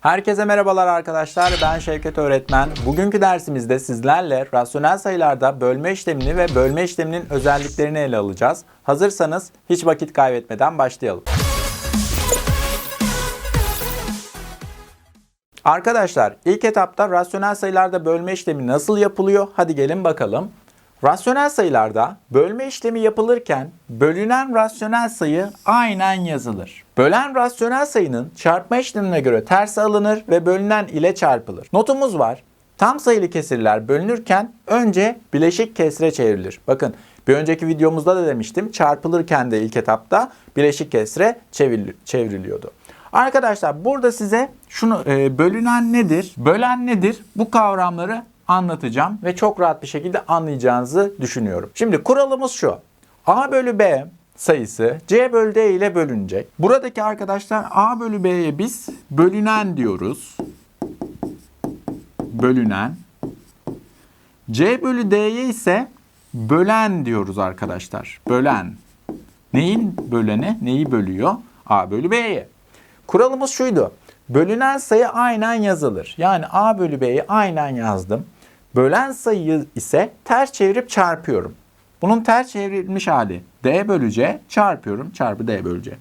Herkese merhabalar arkadaşlar. Ben Şevket Öğretmen. Bugünkü dersimizde sizlerle rasyonel sayılarda bölme işlemini ve bölme işleminin özelliklerini ele alacağız. Hazırsanız hiç vakit kaybetmeden başlayalım. Arkadaşlar ilk etapta rasyonel sayılarda bölme işlemi nasıl yapılıyor? Hadi gelin bakalım. Rasyonel sayılarda bölme işlemi yapılırken bölünen rasyonel sayı aynen yazılır. Bölen rasyonel sayının çarpma işlemine göre tersi alınır ve bölünen ile çarpılır. Notumuz var. Tam sayılı kesirler bölünürken önce bileşik kesre çevrilir. Bakın bir önceki videomuzda da demiştim çarpılırken de ilk etapta bileşik kesre çevril- çevriliyordu. Arkadaşlar burada size şunu e, bölünen nedir? Bölen nedir? Bu kavramları anlatacağım ve çok rahat bir şekilde anlayacağınızı düşünüyorum. Şimdi kuralımız şu. A bölü B sayısı C bölü D ile bölünecek. Buradaki arkadaşlar A bölü B'ye biz bölünen diyoruz. Bölünen. C bölü D'ye ise bölen diyoruz arkadaşlar. Bölen. Neyin böleni? Neyi bölüyor? A bölü B'ye. Kuralımız şuydu. Bölünen sayı aynen yazılır. Yani A bölü B'yi aynen yazdım. Bölen sayıyı ise ters çevirip çarpıyorum. Bunun ters çevrilmiş hali D bölü C çarpıyorum. Çarpı D bölü C.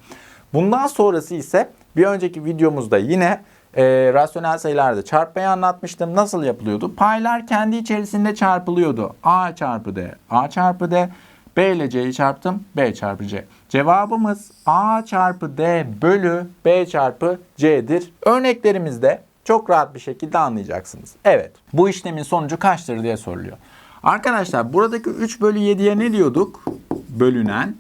Bundan sonrası ise bir önceki videomuzda yine e, rasyonel sayılarda çarpmayı anlatmıştım. Nasıl yapılıyordu? Paylar kendi içerisinde çarpılıyordu. A çarpı D, A çarpı D. B ile C'yi çarptım. B çarpı C. Cevabımız A çarpı D bölü B çarpı C'dir. Örneklerimizde çok rahat bir şekilde anlayacaksınız. Evet. Bu işlemin sonucu kaçtır diye soruluyor. Arkadaşlar buradaki 3 bölü 7'ye ne diyorduk? Bölünen.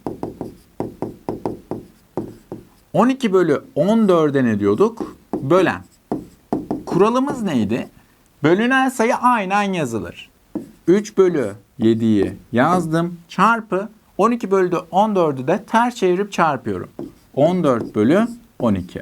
12 bölü 14'e ne diyorduk? Bölen. Kuralımız neydi? Bölünen sayı aynen yazılır. 3 bölü 7'yi yazdım. Çarpı 12 bölü 14'ü de ters çevirip çarpıyorum. 14 bölü 12.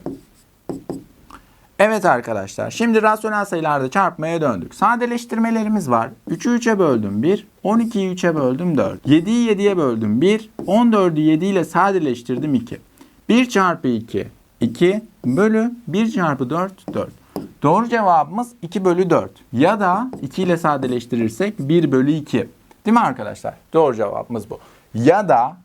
Evet arkadaşlar şimdi rasyonel sayılarda çarpmaya döndük. Sadeleştirmelerimiz var. 3'ü 3'e böldüm 1, 12'yi 3'e böldüm 4. 7'yi 7'ye böldüm 1, 14'ü 7 ile sadeleştirdim 2. 1 çarpı 2, 2 bölü 1 çarpı 4, 4. Doğru cevabımız 2 bölü 4. Ya da 2 ile sadeleştirirsek 1 bölü 2. Değil mi arkadaşlar? Doğru cevabımız bu. Ya da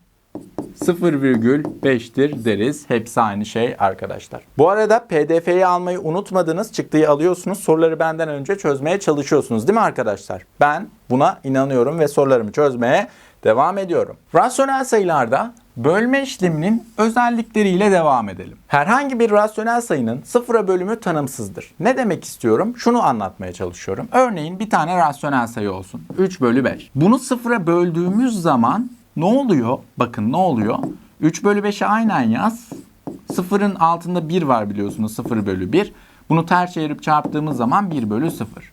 0,5'tir deriz. Hepsi aynı şey arkadaşlar. Bu arada PDF'yi almayı unutmadınız. Çıktıyı alıyorsunuz. Soruları benden önce çözmeye çalışıyorsunuz değil mi arkadaşlar? Ben buna inanıyorum ve sorularımı çözmeye devam ediyorum. Rasyonel sayılarda bölme işleminin özellikleriyle devam edelim. Herhangi bir rasyonel sayının sıfıra bölümü tanımsızdır. Ne demek istiyorum? Şunu anlatmaya çalışıyorum. Örneğin bir tane rasyonel sayı olsun. 3 bölü 5. Bunu sıfıra böldüğümüz zaman ne oluyor? Bakın ne oluyor? 3 bölü 5'i aynen yaz. Sıfırın altında 1 var biliyorsunuz. 0 bölü 1. Bunu ters çevirip çarptığımız zaman 1 bölü 0.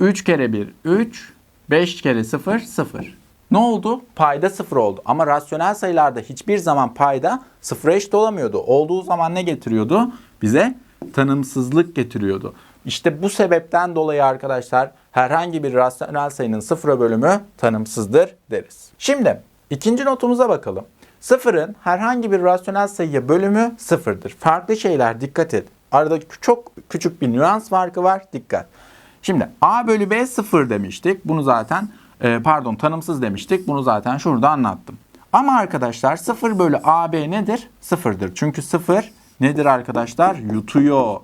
3 kere 1 3. 5 kere 0 0. Ne oldu? Payda 0 oldu. Ama rasyonel sayılarda hiçbir zaman payda sıfıra eşit olamıyordu. Olduğu zaman ne getiriyordu? Bize tanımsızlık getiriyordu. İşte bu sebepten dolayı arkadaşlar herhangi bir rasyonel sayının sıfıra bölümü tanımsızdır deriz. Şimdi ikinci notumuza bakalım. Sıfırın herhangi bir rasyonel sayıya bölümü sıfırdır. Farklı şeyler dikkat et. Arada çok küçük bir nüans farkı var. Dikkat. Şimdi a bölü b sıfır demiştik. Bunu zaten e, pardon tanımsız demiştik. Bunu zaten şurada anlattım. Ama arkadaşlar 0 bölü AB nedir? Sıfırdır. Çünkü 0 nedir arkadaşlar? Yutuyor.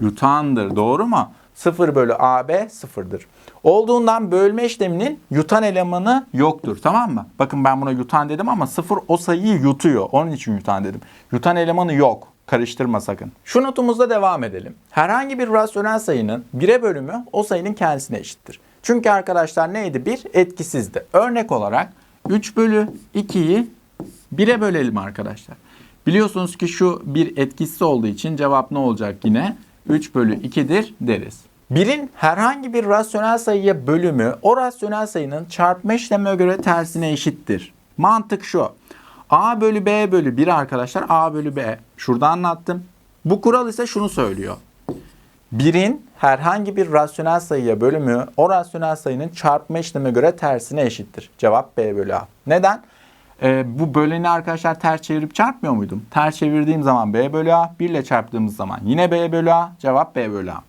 Yutandır. Doğru mu? 0 bölü AB sıfırdır. Olduğundan bölme işleminin yutan elemanı yoktur. Tamam mı? Bakın ben buna yutan dedim ama 0 o sayıyı yutuyor. Onun için yutan dedim. Yutan elemanı yok. Karıştırma sakın. Şu notumuzda devam edelim. Herhangi bir rasyonel sayının 1'e bölümü o sayının kendisine eşittir. Çünkü arkadaşlar neydi? 1 etkisizdi. Örnek olarak 3 bölü 2'yi 1'e bölelim arkadaşlar. Biliyorsunuz ki şu bir etkisiz olduğu için cevap ne olacak yine? 3 bölü 2'dir deriz. Birin herhangi bir rasyonel sayıya bölümü o rasyonel sayının çarpma işlemine göre tersine eşittir. Mantık şu. A bölü B bölü 1 arkadaşlar A bölü B. Şurada anlattım. Bu kural ise şunu söylüyor. Birin herhangi bir rasyonel sayıya bölümü o rasyonel sayının çarpma işlemine göre tersine eşittir. Cevap B bölü A. Neden? e, bu böleni arkadaşlar ters çevirip çarpmıyor muydum? Ters çevirdiğim zaman b bölü a, 1 ile çarptığımız zaman yine b bölü a, cevap b bölü a.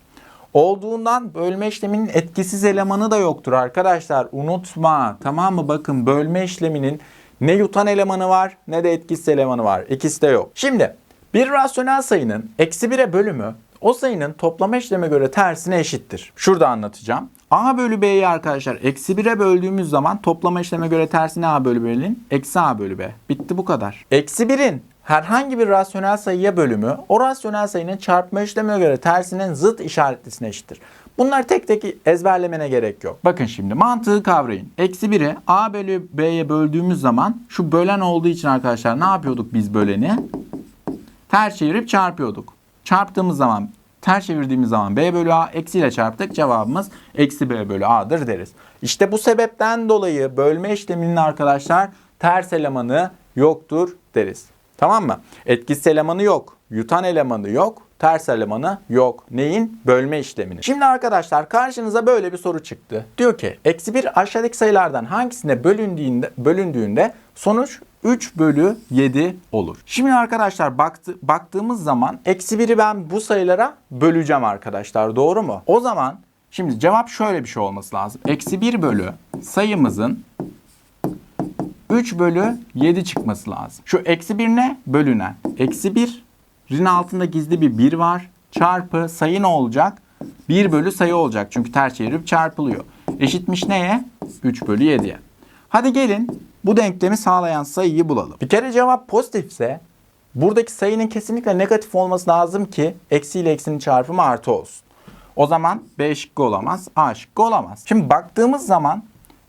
Olduğundan bölme işleminin etkisiz elemanı da yoktur arkadaşlar. Unutma. Tamam mı? Bakın bölme işleminin ne yutan elemanı var ne de etkisiz elemanı var. İkisi de yok. Şimdi bir rasyonel sayının eksi 1'e bölümü o sayının toplama işleme göre tersine eşittir. Şurada anlatacağım. A bölü B'yi arkadaşlar eksi 1'e böldüğümüz zaman toplama işleme göre tersine A bölü B'nin eksi A bölü B. Bitti bu kadar. Eksi 1'in herhangi bir rasyonel sayıya bölümü o rasyonel sayının çarpma işlemine göre tersinin zıt işaretlisine eşittir. Bunları tek tek ezberlemene gerek yok. Bakın şimdi mantığı kavrayın. Eksi 1'i A bölü B'ye böldüğümüz zaman şu bölen olduğu için arkadaşlar ne yapıyorduk biz böleni? Ters çevirip çarpıyorduk. Çarptığımız zaman ters çevirdiğimiz zaman b bölü a eksiyle çarptık. Cevabımız eksi b bölü a'dır deriz. İşte bu sebepten dolayı bölme işleminin arkadaşlar ters elemanı yoktur deriz. Tamam mı? Etkisiz elemanı yok. Yutan elemanı yok. Ters elemanı yok. Neyin? Bölme işleminin. Şimdi arkadaşlar karşınıza böyle bir soru çıktı. Diyor ki eksi 1 aşağıdaki sayılardan hangisine bölündüğünde, bölündüğünde sonuç 3 bölü 7 olur. Şimdi arkadaşlar baktı, baktığımız zaman eksi 1'i ben bu sayılara böleceğim arkadaşlar. Doğru mu? O zaman şimdi cevap şöyle bir şey olması lazım. Eksi 1 bölü sayımızın 3 bölü 7 çıkması lazım. Şu eksi 1 ne? Bölünen. Eksi 1'in altında gizli bir 1 var. Çarpı sayı ne olacak? 1 bölü sayı olacak. Çünkü ters çevirip çarpılıyor. Eşitmiş neye? 3 bölü 7'ye. Hadi gelin bu denklemi sağlayan sayıyı bulalım. Bir kere cevap pozitifse buradaki sayının kesinlikle negatif olması lazım ki eksi ile eksinin çarpımı artı olsun. O zaman B şıkkı olamaz, A şıkkı olamaz. Şimdi baktığımız zaman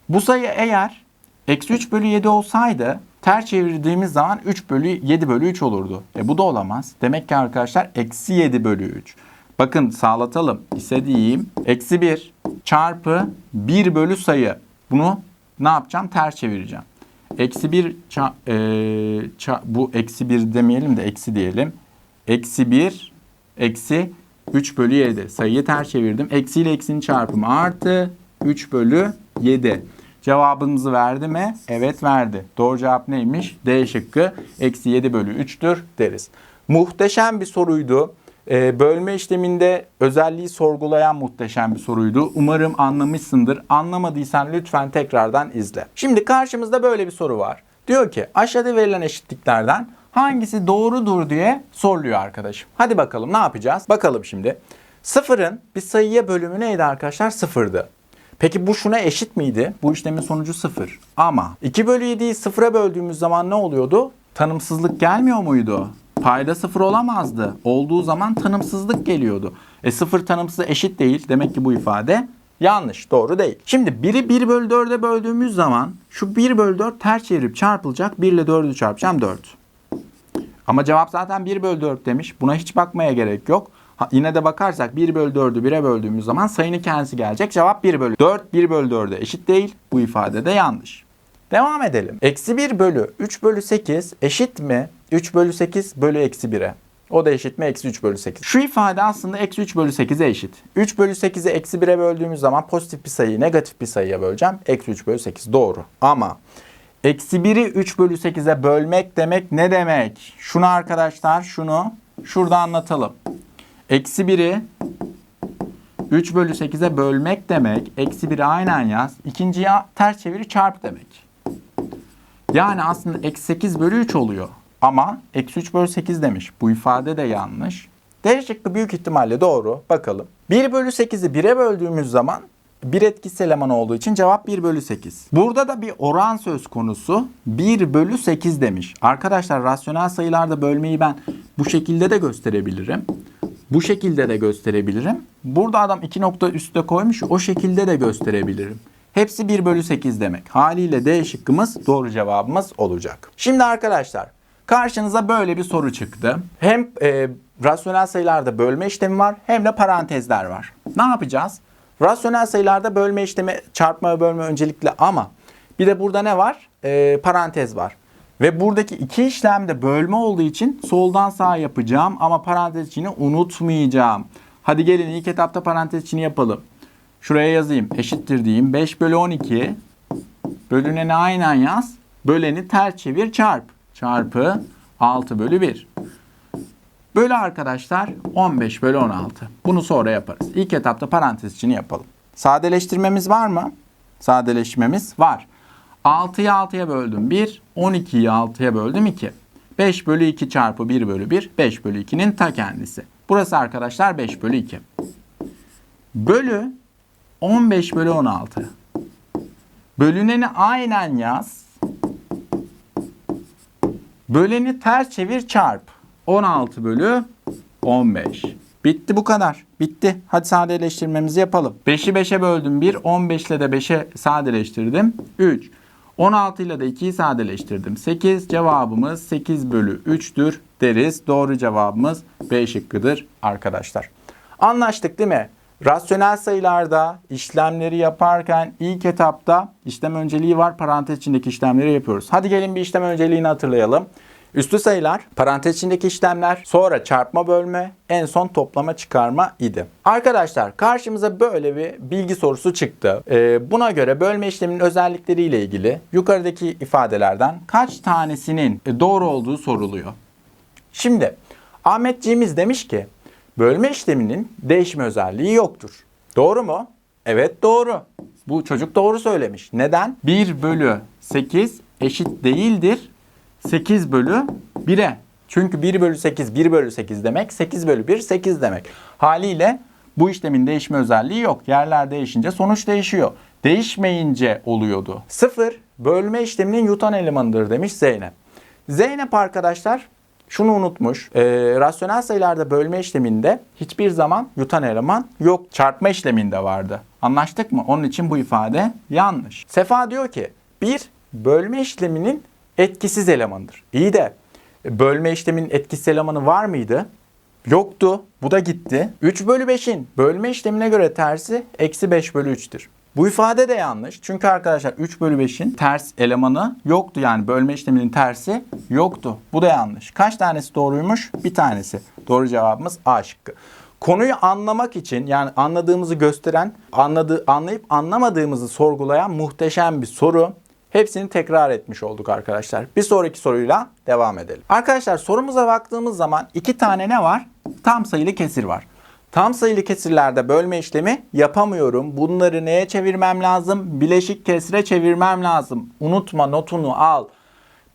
bu sayı eğer eksi 3 bölü 7 olsaydı ters çevirdiğimiz zaman 3 bölü 7 bölü 3 olurdu. E bu da olamaz. Demek ki arkadaşlar eksi 7 bölü 3. Bakın sağlatalım. İstediğim eksi 1 çarpı 1 bölü sayı. Bunu ne yapacağım? Ters çevireceğim. Eksi 1 ça- e, ça- bu eksi 1 demeyelim de eksi diyelim. Eksi 1 eksi 3 bölü 7. Sayıyı ters çevirdim. Eksi ile eksinin çarpımı artı 3 bölü 7. Cevabımızı verdi mi? Evet verdi. Doğru cevap neymiş? D şıkkı. Eksi 7 bölü 3'tür deriz. Muhteşem bir soruydu. Ee, bölme işleminde özelliği sorgulayan muhteşem bir soruydu. Umarım anlamışsındır. Anlamadıysan lütfen tekrardan izle. Şimdi karşımızda böyle bir soru var. Diyor ki aşağıda verilen eşitliklerden hangisi doğrudur diye soruluyor arkadaşım. Hadi bakalım ne yapacağız? Bakalım şimdi. Sıfırın bir sayıya bölümü neydi arkadaşlar? Sıfırdı. Peki bu şuna eşit miydi? Bu işlemin sonucu sıfır. Ama 2 bölü 7'yi sıfıra böldüğümüz zaman ne oluyordu? Tanımsızlık gelmiyor muydu? Payda sıfır olamazdı. Olduğu zaman tanımsızlık geliyordu. E sıfır tanımsız eşit değil. Demek ki bu ifade yanlış. Doğru değil. Şimdi 1'i 1 bölü 4'e böldüğümüz zaman şu 1 bölü 4 ters çevirip çarpılacak. 1 ile 4'ü çarpacağım 4. Ama cevap zaten 1 bölü 4 demiş. Buna hiç bakmaya gerek yok. Yine de bakarsak 1 bölü 4'ü 1'e böldüğümüz zaman sayının kendisi gelecek. Cevap 1 bölü 4. 1 bölü 4'e eşit değil. Bu ifade de yanlış. Devam edelim. Eksi 1 bölü 3 bölü 8 eşit mi? 3 bölü 8 bölü eksi 1'e. O da eşit mi? Eksi 3 bölü 8. Şu ifade aslında eksi 3 bölü 8'e eşit. 3 bölü 8'i eksi 1'e böldüğümüz zaman pozitif bir sayıyı negatif bir sayıya böleceğim. Eksi 3 bölü 8 doğru. Ama eksi 1'i 3 bölü 8'e bölmek demek ne demek? Şunu arkadaşlar şunu şurada anlatalım. Eksi 1'i 3 bölü 8'e bölmek demek. Eksi 1'i aynen yaz. İkinciye ters çeviri çarp demek. Yani aslında eksi 8 bölü 3 oluyor. Ama eksi 3 bölü 8 demiş. Bu ifade de yanlış. D şıkkı büyük ihtimalle doğru. Bakalım. 1 bölü 8'i 1'e böldüğümüz zaman bir etkisiz eleman olduğu için cevap 1 bölü 8. Burada da bir oran söz konusu 1 bölü 8 demiş. Arkadaşlar rasyonel sayılarda bölmeyi ben bu şekilde de gösterebilirim. Bu şekilde de gösterebilirim. Burada adam 2 nokta üstte koymuş o şekilde de gösterebilirim. Hepsi 1 bölü 8 demek. Haliyle D şıkkımız doğru cevabımız olacak. Şimdi arkadaşlar karşınıza böyle bir soru çıktı. Hem e, rasyonel sayılarda bölme işlemi var hem de parantezler var. Ne yapacağız? Rasyonel sayılarda bölme işlemi çarpma ve bölme öncelikli ama bir de burada ne var? E, parantez var. Ve buradaki iki işlemde bölme olduğu için soldan sağa yapacağım ama parantez içini unutmayacağım. Hadi gelin ilk etapta parantez içini yapalım. Şuraya yazayım. Eşittir diyeyim. 5 bölü 12 bölüneni aynen yaz. Böleni ters çevir çarp. Çarpı 6 bölü 1. Bölü arkadaşlar 15 bölü 16. Bunu sonra yaparız. İlk etapta parantez içini yapalım. Sadeleştirmemiz var mı? Sadeleştirmemiz var. 6'yı 6'ya böldüm 1. 12'yi 6'ya böldüm 2. 5 bölü 2 çarpı 1 bölü 1. 5 bölü 2'nin ta kendisi. Burası arkadaşlar 5 bölü 2. Bölü 15 bölü 16. Bölüneni aynen yaz. Böleni ters çevir çarp. 16 bölü 15. Bitti bu kadar. Bitti. Hadi sadeleştirmemizi yapalım. 5'i 5'e böldüm 1. 15 ile de 5'e sadeleştirdim. 3. 16 ile de 2'yi sadeleştirdim. 8 cevabımız 8 bölü 3'tür deriz. Doğru cevabımız B şıkkıdır arkadaşlar. Anlaştık değil mi? Rasyonel sayılarda işlemleri yaparken ilk etapta işlem önceliği var. Parantez içindeki işlemleri yapıyoruz. Hadi gelin bir işlem önceliğini hatırlayalım. Üstü sayılar, parantez içindeki işlemler, sonra çarpma bölme, en son toplama çıkarma idi. Arkadaşlar karşımıza böyle bir bilgi sorusu çıktı. Ee, buna göre bölme işleminin özellikleriyle ilgili yukarıdaki ifadelerden kaç tanesinin doğru olduğu soruluyor. Şimdi Ahmetciğimiz demiş ki bölme işleminin değişme özelliği yoktur. Doğru mu? Evet doğru. Bu çocuk doğru söylemiş. Neden? 1 bölü 8 eşit değildir 8 bölü 1'e. Çünkü 1 bölü 8 1 bölü 8 demek 8 bölü 1 8 demek. Haliyle bu işlemin değişme özelliği yok. Yerler değişince sonuç değişiyor. Değişmeyince oluyordu. 0 bölme işleminin yutan elemanıdır demiş Zeynep. Zeynep arkadaşlar şunu unutmuş. Ee, rasyonel sayılarda bölme işleminde hiçbir zaman yutan eleman yok. Çarpma işleminde vardı. Anlaştık mı? Onun için bu ifade yanlış. Sefa diyor ki bir bölme işleminin etkisiz elemanıdır. İyi de bölme işleminin etkisiz elemanı var mıydı? Yoktu. Bu da gitti. 3 bölü 5'in bölme işlemine göre tersi eksi 5 bölü 3'tür. Bu ifade de yanlış. Çünkü arkadaşlar 3 bölü 5'in ters elemanı yoktu. Yani bölme işleminin tersi yoktu. Bu da yanlış. Kaç tanesi doğruymuş? Bir tanesi. Doğru cevabımız A şıkkı. Konuyu anlamak için yani anladığımızı gösteren, anladığı, anlayıp anlamadığımızı sorgulayan muhteşem bir soru. Hepsini tekrar etmiş olduk arkadaşlar. Bir sonraki soruyla devam edelim. Arkadaşlar sorumuza baktığımız zaman iki tane ne var? Tam sayılı kesir var. Tam sayılı kesirlerde bölme işlemi yapamıyorum. Bunları neye çevirmem lazım? Bileşik kesire çevirmem lazım. Unutma notunu al.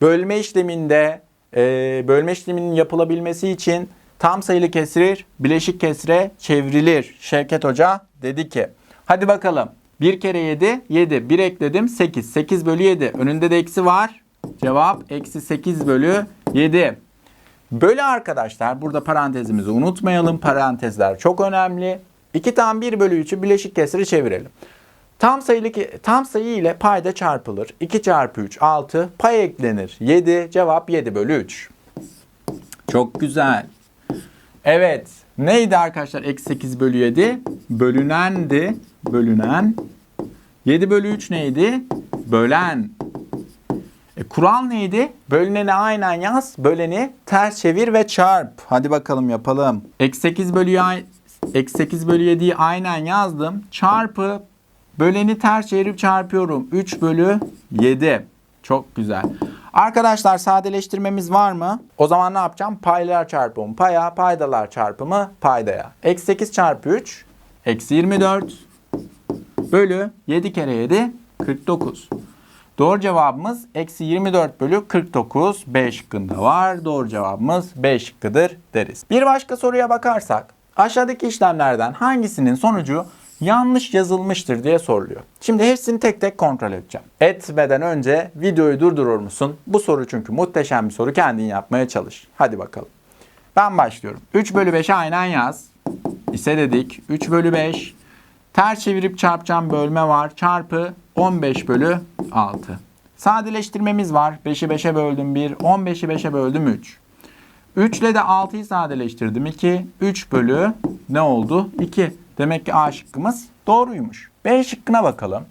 Bölme işleminde e, bölme işleminin yapılabilmesi için tam sayılı kesir bileşik kesire çevrilir. Şevket Hoca dedi ki. Hadi bakalım. 1 kere 7, 7. 1 ekledim 8. 8 bölü 7. Önünde de eksi var. Cevap eksi 8 bölü 7. Bölü arkadaşlar burada parantezimizi unutmayalım. Parantezler çok önemli. 2 tam 1 bölü 3'ü bileşik kesiri çevirelim. Tam sayılı ki tam sayı ile payda çarpılır. 2 çarpı 3 6. Pay eklenir. 7. Cevap 7 bölü 3. Çok güzel. Evet. Neydi arkadaşlar? Eksi 8 bölü 7. Bölünendi. Bölünen. 7 bölü 3 neydi? Bölen. E, kural neydi? Bölüneni aynen yaz. Böleni ters çevir ve çarp. Hadi bakalım yapalım. Eksi 8 bölü Eksi 8 bölü 7'yi aynen yazdım. Çarpı böleni ters çevirip çarpıyorum. 3 bölü 7. Çok güzel. Arkadaşlar sadeleştirmemiz var mı? O zaman ne yapacağım? Paylar çarpımı paya, paydalar çarpımı paydaya. Eksi 8 çarpı 3, eksi 24 bölü 7 kere 7, 49. Doğru cevabımız eksi 24 bölü 49 B şıkkında var. Doğru cevabımız B şıkkıdır deriz. Bir başka soruya bakarsak aşağıdaki işlemlerden hangisinin sonucu yanlış yazılmıştır diye soruluyor. Şimdi hepsini tek tek kontrol edeceğim. Etmeden önce videoyu durdurur musun? Bu soru çünkü muhteşem bir soru. Kendin yapmaya çalış. Hadi bakalım. Ben başlıyorum. 3 bölü 5'e aynen yaz. İse dedik. 3 bölü 5. Ters çevirip çarpacağım bölme var. Çarpı 15 bölü 6. Sadeleştirmemiz var. 5'i 5'e böldüm 1. 15'i 5'e böldüm 3. 3 ile de 6'yı sadeleştirdim 2. 3 bölü ne oldu? 2. Demek ki A şıkkımız doğruymuş. B şıkkına bakalım.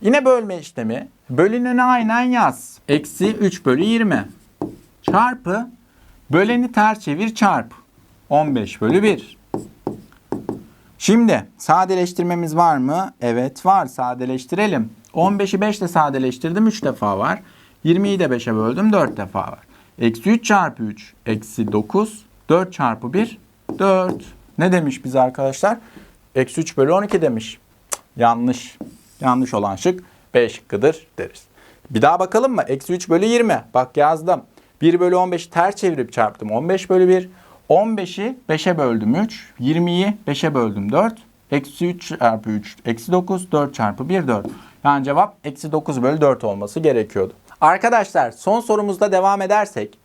Yine bölme işlemi. Bölüneni aynen yaz. Eksi 3 bölü 20. Çarpı. Böleni ters çevir çarp. 15 bölü 1. Şimdi sadeleştirmemiz var mı? Evet var. Sadeleştirelim. 15'i 5 ile sadeleştirdim. 3 defa var. 20'yi de 5'e böldüm 4 defa var. Eksi 3 çarpı 3 eksi 9 4 çarpı 1 4. Ne demiş bize arkadaşlar? Eksi 3 bölü 12 demiş. Yanlış. Yanlış olan şık B şıkkıdır deriz. Bir daha bakalım mı? Eksi 3 bölü 20. Bak yazdım. 1 bölü 15'i ters çevirip çarptım. 15 bölü 1. 15'i 5'e böldüm 3. 20'yi 5'e böldüm 4. Eksi 3 çarpı 3 eksi 9. 4 çarpı 1 4. Yani cevap eksi 9 bölü 4 olması gerekiyordu. Arkadaşlar son sorumuzda devam edersek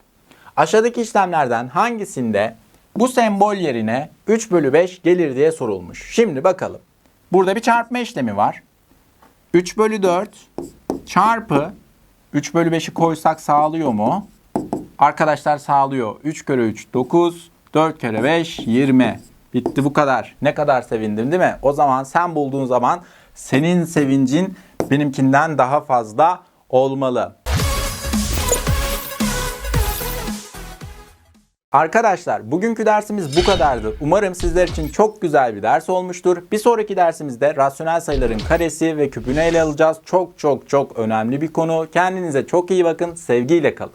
aşağıdaki işlemlerden hangisinde bu sembol yerine 3 bölü 5 gelir diye sorulmuş. Şimdi bakalım. Burada bir çarpma işlemi var. 3 bölü 4 çarpı 3 bölü 5'i koysak sağlıyor mu? Arkadaşlar sağlıyor. 3 kere 3 9, 4 kere 5 20. Bitti bu kadar. Ne kadar sevindim değil mi? O zaman sen bulduğun zaman senin sevincin benimkinden daha fazla olmalı. Arkadaşlar bugünkü dersimiz bu kadardı. Umarım sizler için çok güzel bir ders olmuştur. Bir sonraki dersimizde rasyonel sayıların karesi ve küpünü ele alacağız. Çok çok çok önemli bir konu. Kendinize çok iyi bakın. Sevgiyle kalın.